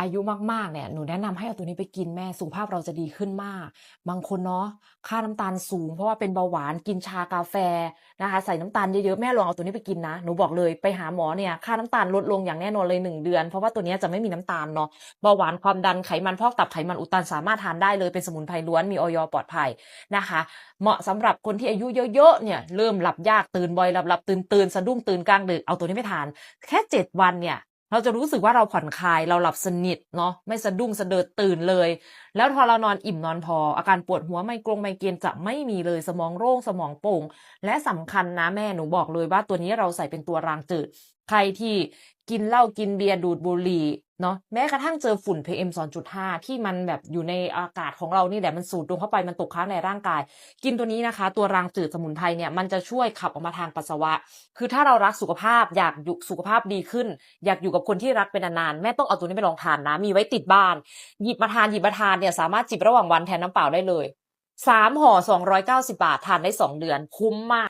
อายุมากๆเนี่ยหนูแนะนำให้เอาตัวนี้ไปกินแม่สุขภาพเราจะดีขึ้นมาก บางคนเนาะค่าน้ำตาลสูง เพราะว่าเป็นเบาหวานกินชากาแฟนะคะใส่น้ำตาลเยอะๆแม่ลองเอาตัวนี้ไปกินนะหนูบอกเลยไปหาหมอเนี่ยค่าน้ำตาลลดลงอย่างแน่นอนเลย1เดือน เพราะว่าตัวนี้จะไม่มีน้ำตาลเนาะเบาหวานความดันไขมันพอกตับไขมันอุดตันสามารถทานได้เลยเป็นสมุนไพรล้วนมีออย.ปลอดภัยนะคะ เหมาะสำหรับคนที่อายุเยอะๆเนี่ยเริ่มหลับยากตื่นบ่อยหลับๆตื่นๆสะดุ้งตื่นกลางดึกเอาตัวนี้ไปทาน แค่ 7 วันเนี่ย เราจะรู้สึกว่าเราผ่อนคลายเราหลับสนิทเนาะไม่สะดุ้งสะเดิดตื่นเลย แล้วพอเรานอนอิ่มนอนพอ อาการปวดหัวไมกรงไมเกรนจะไม่มีเลยสมองโล่งสมองโปร่ง และสำคัญนะแม่หนูบอกเลยว่าตัวนี้เราใส่เป็นตัวรางจืด ใครที่กินเหล้ากินเบียร์ดูดบุหรี่ เนาะแม้กระทั่งเจอฝุ่น PM 2.5 ที่มันแบบอยู่ในอากาศของเรานี่แหละมันสูดดมเข้าไปมันตกค้างในร่างกาย กินตัวนี้นะคะ ตัวรางจืดสมุนไพรเนี่ยมันจะช่วยขับออกมาทางปัสสาวะ คือถ้าเรารักสุขภาพอยากอยู่สุขภาพดีขึ้น อยากอยู่กับคนที่รักไปนานๆแม่ต้องเอาตัวนี้ไปลองทานนะ มีไว้ติดบ้าน หยิบมาทานหยิบมาทานเนี่ยสามารถจิบระหว่างวันแทนน้ำเปล่าได้เลย3ห่อ290บาททานได้2เดือนคุ้มมาก